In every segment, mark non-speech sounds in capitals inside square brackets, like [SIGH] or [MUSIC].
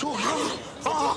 Çok iyi. Ah!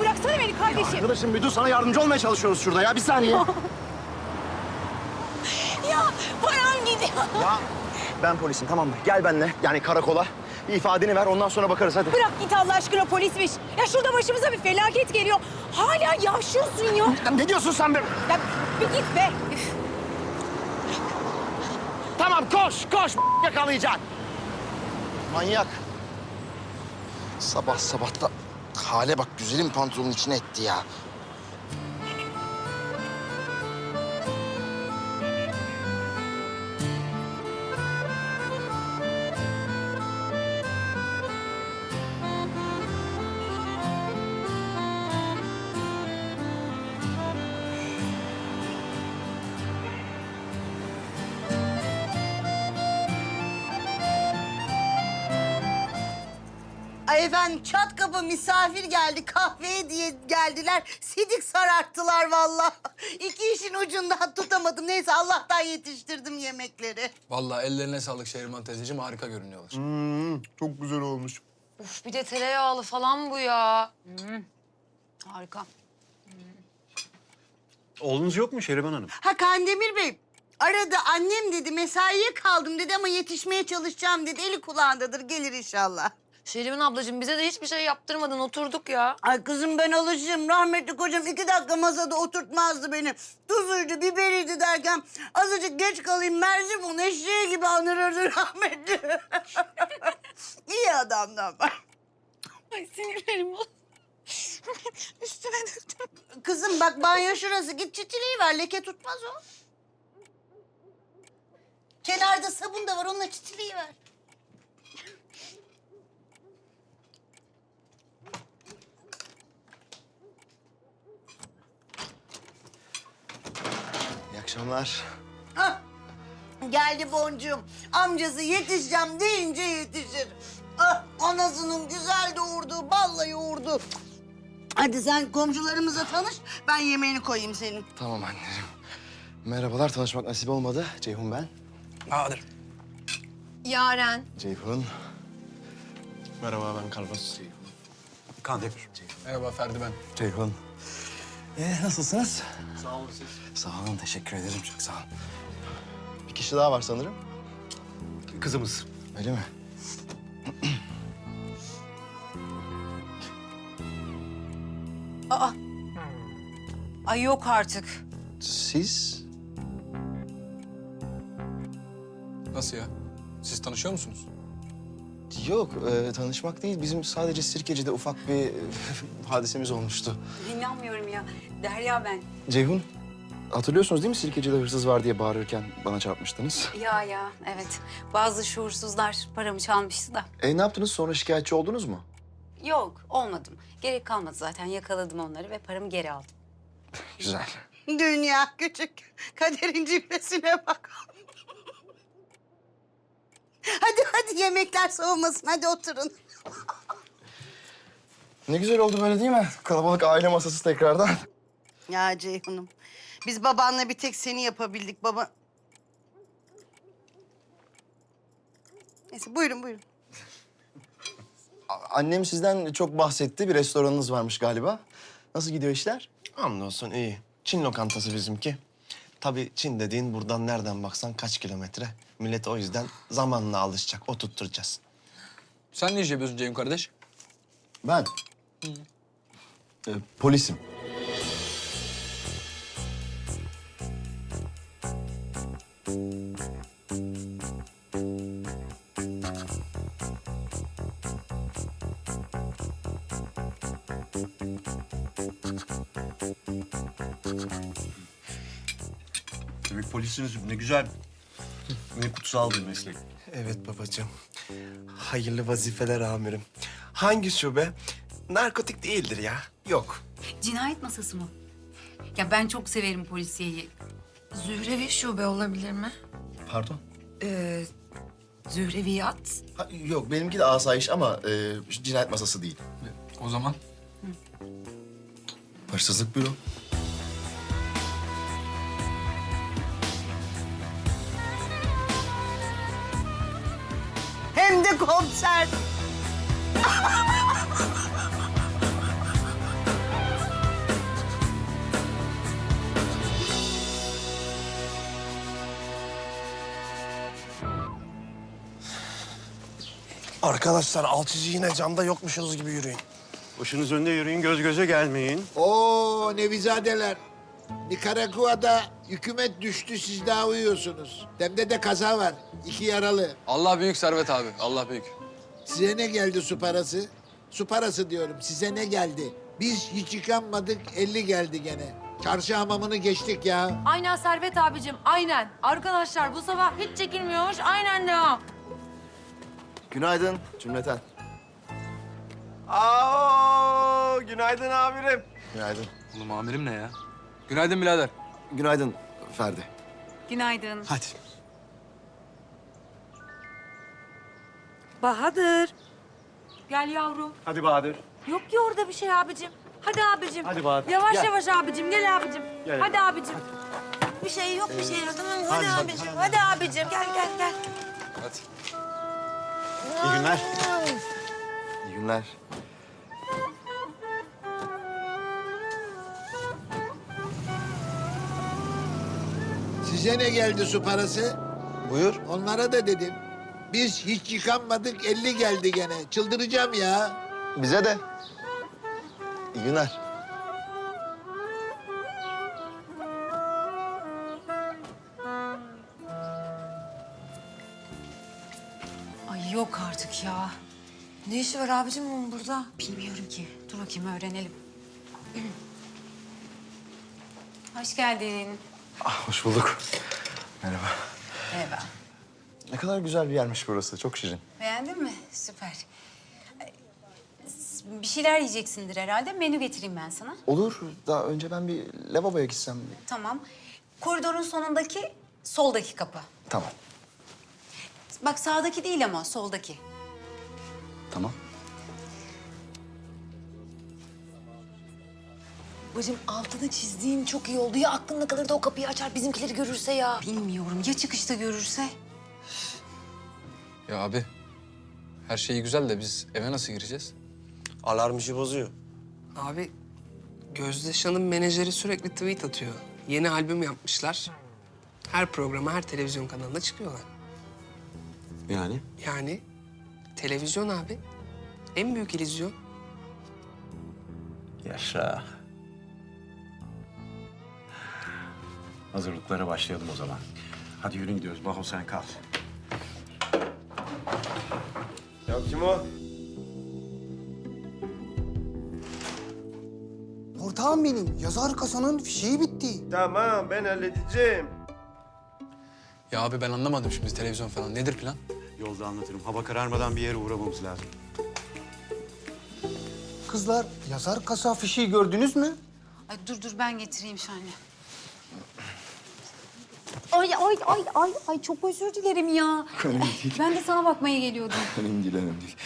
Bıraksana beni kardeşim. Arkadaşım bir dur sana yardımcı olmaya çalışıyoruz şurada ya. Bir saniye. [LAUGHS] Ya param gidiyor. ya ben polisim tamam mı? Gel benimle yani karakola. Bir ifadeni ver ondan sonra bakarız hadi. Bırak git Allah aşkına polismiş. Ya şurada başımıza bir felaket geliyor. Hala yavşıyorsun ya. Ne diyorsun sen be? Ya bir git be. Üf. Tamam koş koş yakalayacaksın. Manyak. Sabah sabah da hale bak güzelim pantolonun içine etti ya. Efendim çat kapı misafir geldi kahveye diye geldiler. Sidik sararttılar vallahi. [LAUGHS] İki işin ucundan tutamadım. Neyse Allah'tan yetiştirdim yemekleri. Vallahi ellerine sağlık Şehriman teyzeciğim harika görünüyorlar. Çok güzel olmuş. Uf bir de tereyağlı falan bu ya. Hmm. Harika. Oğlunuz yok mu Şeriban Hanım? Ha Kandemir Bey aradı annem dedi mesaiye kaldım dedi ama yetişmeye çalışacağım dedi. Eli kulağındadır gelir inşallah. Şerimin ablacığım bize de hiçbir şey yaptırmadın oturduk ya. Ay kızım ben alışığım. Rahmetli kocam iki dakika masada oturtmazdı beni. Tuzuydu, biberiydi derken azıcık geç kalayım Merzifon eşeği gibi anırırdı rahmetli. [LAUGHS] İyi adamdı ama. Ay sinirlerim bozuldu. [LAUGHS] Üstüme döktüm. Kızım bak banyo şurası. Git çitiliği ver. Leke tutmaz o. Kenarda sabun da var. Onunla çitiliği ver. Akşamlar. Hah, Geldi boncuğum. Amcası yetişeceğim deyince yetişir. Ah, anasının güzel doğurduğu, balla yoğurdu. Hadi sen komşularımıza tanış. Ben yemeğini koyayım senin. Tamam anneciğim. Merhabalar tanışmak nasip olmadı. Ceyhun ben. Bahadır. Yaren. Ceyhun. Merhaba ben Carlos. Kandemir. Merhaba Ferdi ben. Ceyhun. Ee, nasılsınız? Sağ olun siz. Sağ olun, teşekkür ederim. Çok sağ olun. Bir kişi daha var sanırım. Kızımız. Öyle mi? [CLEARS THROAT] Ay yok artık. Siz? Nasıl ya? Siz tanışıyor musunuz? Yok, e, tanışmak değil. Bizim sadece Sirkeci'de ufak bir e, [LAUGHS] hadisemiz olmuştu. İnanmıyorum ya. Derya ben. Ceyhun, hatırlıyorsunuz değil mi Sirkeci'de hırsız var diye bağırırken bana çarpmıştınız? Ya ya evet. Bazı şuursuzlar paramı çalmıştı da. E ne yaptınız? Sonra şikayetçi oldunuz mu? Yok olmadım. Gerek kalmadı zaten. Yakaladım onları ve paramı geri aldım. Güzel. Dünya küçük. Kaderin cilvesine bak. Hadi hadi yemekler soğumasın. Hadi oturun. Ne güzel oldu böyle değil mi? Kalabalık aile masası tekrardan. Ya Ceyhun'um. Biz babanla bir tek seni yapabildik baba. Neyse buyurun buyurun. A- Annem sizden çok bahsetti. Bir restoranınız varmış galiba. Nasıl gidiyor işler? Hamdolsun iyi. Çin lokantası bizimki. Tabii Çin dediğin buradan nereden baksan kaç kilometre. Millet o yüzden zamanla alışacak, oturtturacağız. Sen ne iş yapıyorsun Ceyhun kardeş? Ben? Ee, polisim. Polisiniz. Ne güzel. Ne kutsal bir meslek. Evet babacığım. Hayırlı vazifeler amirim. Hangi şube? Narkotik değildir ya. Yok. Cinayet masası mı? Ya ben çok severim polisiyeyi. Zührevi şube olabilir mi? Pardon? Ee, Zühreviyat. Ha, yok benimki de asayiş ama e, cinayet masası değil. O zaman Hırsızlık büro. De komiser. Arkadaşlar alçıcı yine camda yokmuşsunuz gibi yürüyün. Başınız önde yürüyün, göz göze gelmeyin. Oo Nevizadeler. Nikaragua'da hükümet düştü siz daha uyuyorsunuz. Demde de kaza var. iki yaralı. Allah büyük Servet abi. Allah büyük. Size ne geldi su parası? Su parası diyorum. Size ne geldi? Biz hiç yıkanmadık 50 geldi gene. Çarşı hamamını geçtik ya. Aynen Servet abicim aynen. Arkadaşlar bu sabah hiç çekilmiyormuş aynen devam. Günaydın cümleten. Aa, günaydın amirim. Günaydın. Oğlum amirim ne ya? Günaydın birader. Günaydın Ferdi. Günaydın. Hadi. Bahadır. Gel yavrum. Hadi Bahadır. Yok ki orada bir şey abicim. Hadi abicim. Hadi Bahadır. Yavaş Gel. yavaş abicim gel abicim. Gel. Hadi abicim. Bir şey yok bir şey yok tamam mı? Hadi, abicim. Hadi. abicim gel gel gel. Hadi. İyi günler. İyi günler. Size ne geldi su parası? Buyur. Onlara da dedim. Biz hiç yıkanmadık 50 geldi gene. Çıldıracağım ya. Bize de. İyi günler. Ay yok artık ya. Ne işi var abicim bunun burada? Bilmiyorum ki. Dur bakayım öğrenelim. [CLEARS THROAT] Hoş geldin. Ah, hoş bulduk. Merhaba. Merhaba. Ne kadar güzel bir yermiş burası. Çok şirin. Beğendin mi? Süper. Bir şeyler yiyeceksindir herhalde. Menü getireyim ben sana. Olur. Daha önce ben bir lavaboya gitsem. Tamam. Koridorun sonundaki soldaki kapı. Tamam. Bak sağdaki değil ama soldaki. Tamam. Bacım altını çizdiğin çok iyi oldu. Ya aklında kalır da o kapıyı açar bizimkileri görürse ya. Bilmiyorum. Ya çıkışta görürse? Ya abi. Her şey güzel de biz eve nasıl gireceğiz? Alarm işi bozuyor. Abi Gözde Şan'ın menajeri sürekli tweet atıyor. Yeni albüm yapmışlar. Her programa, her televizyon kanalında çıkıyorlar. Yani? Yani televizyon abi. En büyük illüzyon. Yaşa. Hazırlıklara başlayalım o zaman. Hadi yürüyün gidiyoruz. Baho sen kal. Ya kim o? Ortağım benim. Yazar kasanın fişeği bitti. Tamam ben halledeceğim. Ya abi ben anlamadım şimdi televizyon falan. Nedir plan? Yolda anlatırım. Hava kararmadan bir yere uğramamız lazım. Kızlar yazar kasa fişeği gördünüz mü? Ay dur dur ben getireyim şöyle. Ay ay ay ay ay çok özür dilerim ya. Önemli değil. Ben de sana bakmaya geliyordum. [LAUGHS] Önemli değil, önemli değil.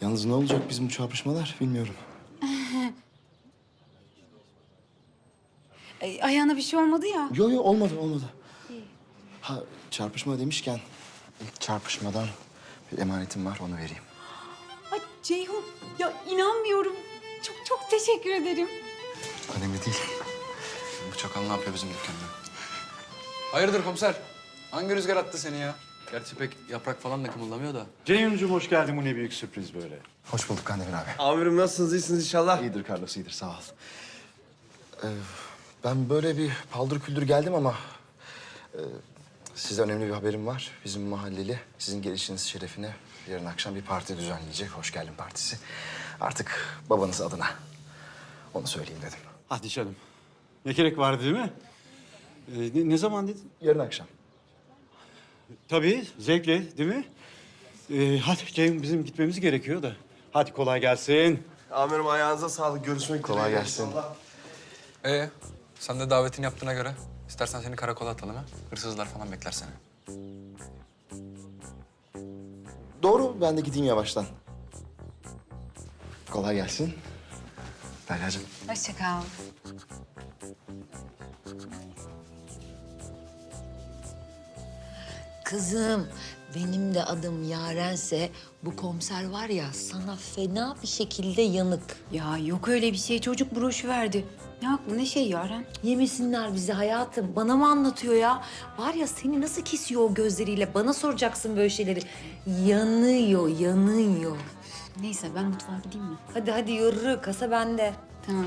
Yalnız ne olacak bizim bu çarpışmalar bilmiyorum. Ay, ayağına bir şey olmadı ya. Yo yo olmadı olmadı. Ha çarpışma demişken ilk çarpışmadan bir emanetim var onu vereyim. Ay Ceyhun ya inanmıyorum. Çok çok teşekkür ederim. Önemli değil. Bu çakal ne yapıyor bizim dükkanda? Hayırdır komiser? Hangi rüzgar attı seni ya? Gerçi pek yaprak falan da kımıldamıyor da. Ceyhun'cum hoş geldin. Bu ne büyük sürpriz böyle. Hoş bulduk Kandemir abi. Amirim nasılsınız? İyisiniz inşallah. İyidir Carlos, iyidir. Sağ ol. Ee, ben böyle bir paldır küldür geldim ama... E, size önemli bir haberim var. Bizim mahalleli sizin gelişiniz şerefine yarın akşam bir parti düzenleyecek. Hoş geldin partisi. Artık babanız adına. Onu söyleyeyim dedim. Hadi canım. Ne gerek vardı değil mi? Ee, ne, ne zaman dedin? Yarın akşam. Tabii zevkle değil mi? Ee, hadi Ceyhun bizim gitmemiz gerekiyor da. Hadi kolay gelsin. Amirim ayağınıza sağlık. Görüşmek Kolay dileğiyle gelsin. Ee, sen de davetini yaptığına göre istersen seni karakola atalım ha. Hırsızlar falan bekler seni. Doğru, ben de gideyim yavaştan. Kolay gelsin. Derya'cığım. Hoşça kal. Kızım benim de adım Yarense bu komiser var ya sana fena bir şekilde yanık. Ya yok öyle bir şey. Çocuk broşu verdi. Ne haklı ne şey Yaren? Yemesinler bizi hayatım. Bana mı anlatıyor ya? Var ya seni nasıl kesiyor o gözleriyle? Bana soracaksın böyle şeyleri. Yanıyor, yanıyor. Neyse ben mutfağa gideyim mi? Hadi hadi yürü. Kasa bende. Tamam.